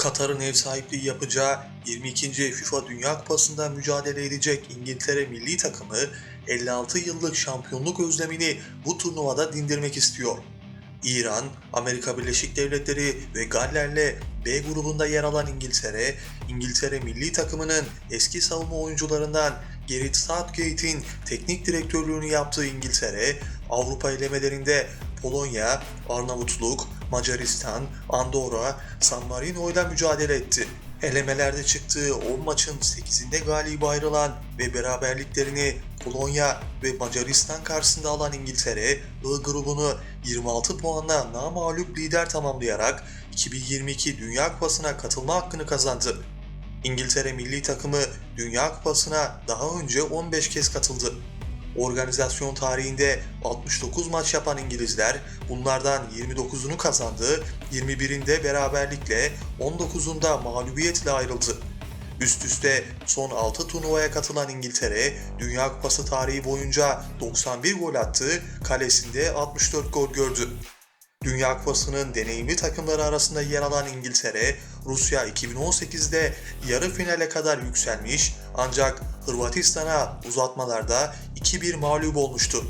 Katar'ın ev sahipliği yapacağı 22. FIFA Dünya Kupası'nda mücadele edecek İngiltere milli takımı 56 yıllık şampiyonluk özlemini bu turnuvada dindirmek istiyor. İran, Amerika Birleşik Devletleri ve Galler'le B grubunda yer alan İngiltere, İngiltere milli takımının eski savunma oyuncularından Gareth Southgate'in teknik direktörlüğünü yaptığı İngiltere, Avrupa elemelerinde Polonya, Arnavutluk, Macaristan, Andorra, San Marino ile mücadele etti. Elemelerde çıktığı 10 maçın 8'inde galip ayrılan ve beraberliklerini Polonya ve Macaristan karşısında alan İngiltere, I grubunu 26 puanla namağlup lider tamamlayarak 2022 Dünya Kupası'na katılma hakkını kazandı. İngiltere milli takımı Dünya Kupası'na daha önce 15 kez katıldı. Organizasyon tarihinde 69 maç yapan İngilizler bunlardan 29'unu kazandı, 21'inde beraberlikle, 19'unda mağlubiyetle ayrıldı. Üst üste son 6 turnuvaya katılan İngiltere, Dünya Kupası tarihi boyunca 91 gol attı, kalesinde 64 gol gördü. Dünya Kupası'nın deneyimli takımları arasında yer alan İngiltere, Rusya 2018'de yarı finale kadar yükselmiş ancak Hırvatistan'a uzatmalarda 2-1 mağlup olmuştu.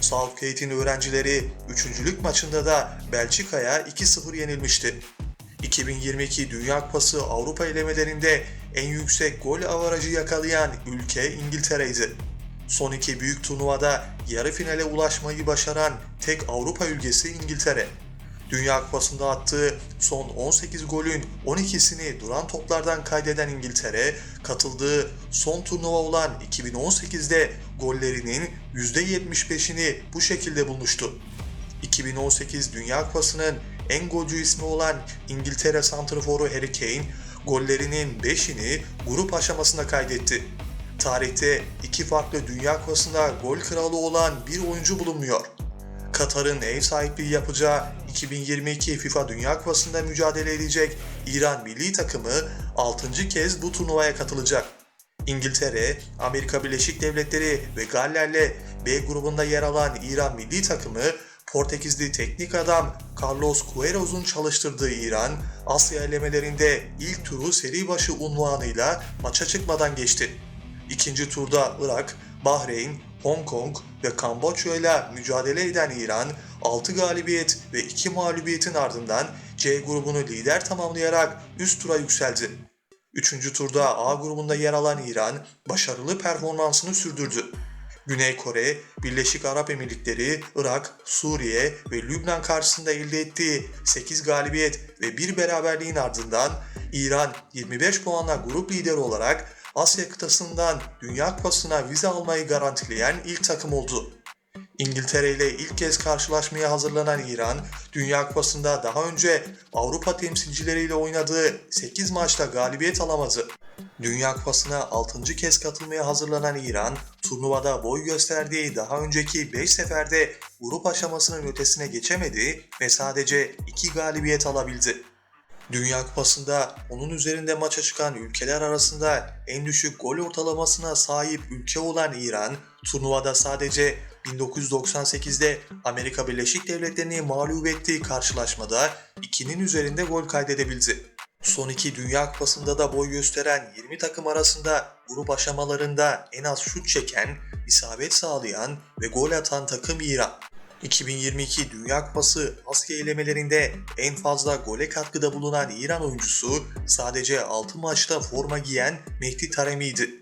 Southgate'in öğrencileri 3. maçında da Belçika'ya 2-0 yenilmişti. 2022 Dünya Kupası Avrupa elemelerinde en yüksek gol avarajı yakalayan ülke İngiltere'ydi. Son iki büyük turnuvada yarı finale ulaşmayı başaran tek Avrupa ülkesi İngiltere. Dünya Kupası'nda attığı son 18 golün 12'sini duran toplardan kaydeden İngiltere, katıldığı son turnuva olan 2018'de gollerinin %75'ini bu şekilde bulmuştu. 2018 Dünya Kupası'nın en golcü ismi olan İngiltere santraforu Harry Kane, gollerinin 5'ini grup aşamasında kaydetti. Tarihte iki farklı Dünya Kupası'nda gol kralı olan bir oyuncu bulunmuyor. Katar'ın ev sahipliği yapacağı 2022 FIFA Dünya Kupası'nda mücadele edecek İran milli takımı 6. kez bu turnuvaya katılacak. İngiltere, Amerika Birleşik Devletleri ve Galler'le B grubunda yer alan İran milli takımı Portekizli teknik adam Carlos Queiroz'un çalıştırdığı İran, Asya elemelerinde ilk turu seri başı unvanıyla maça çıkmadan geçti. İkinci turda Irak, Bahreyn, Hong Kong ve Kamboçya ile mücadele eden İran 6 galibiyet ve 2 mağlubiyetin ardından C grubunu lider tamamlayarak üst tura yükseldi. Üçüncü turda A grubunda yer alan İran başarılı performansını sürdürdü. Güney Kore, Birleşik Arap Emirlikleri, Irak, Suriye ve Lübnan karşısında elde ettiği 8 galibiyet ve bir beraberliğin ardından İran 25 puanla grup lideri olarak Asya kıtasından Dünya Kupası'na vize almayı garantileyen ilk takım oldu. İngiltere ile ilk kez karşılaşmaya hazırlanan İran, Dünya Kupası'nda daha önce Avrupa temsilcileriyle oynadığı 8 maçta galibiyet alamadı. Dünya Kupası'na 6. kez katılmaya hazırlanan İran, turnuvada boy gösterdiği daha önceki 5 seferde grup aşamasının ötesine geçemedi ve sadece 2 galibiyet alabildi. Dünya Kupası'nda onun üzerinde maça çıkan ülkeler arasında en düşük gol ortalamasına sahip ülke olan İran, turnuvada sadece 1998'de Amerika Birleşik Devletleri'ni mağlup ettiği karşılaşmada 2'nin üzerinde gol kaydedebildi. Son iki Dünya Kupası'nda da boy gösteren 20 takım arasında grup aşamalarında en az şut çeken, isabet sağlayan ve gol atan takım İran. 2022 Dünya Kupası Asya elemelerinde en fazla gole katkıda bulunan İran oyuncusu sadece 6 maçta forma giyen Mehdi Taremi'ydi.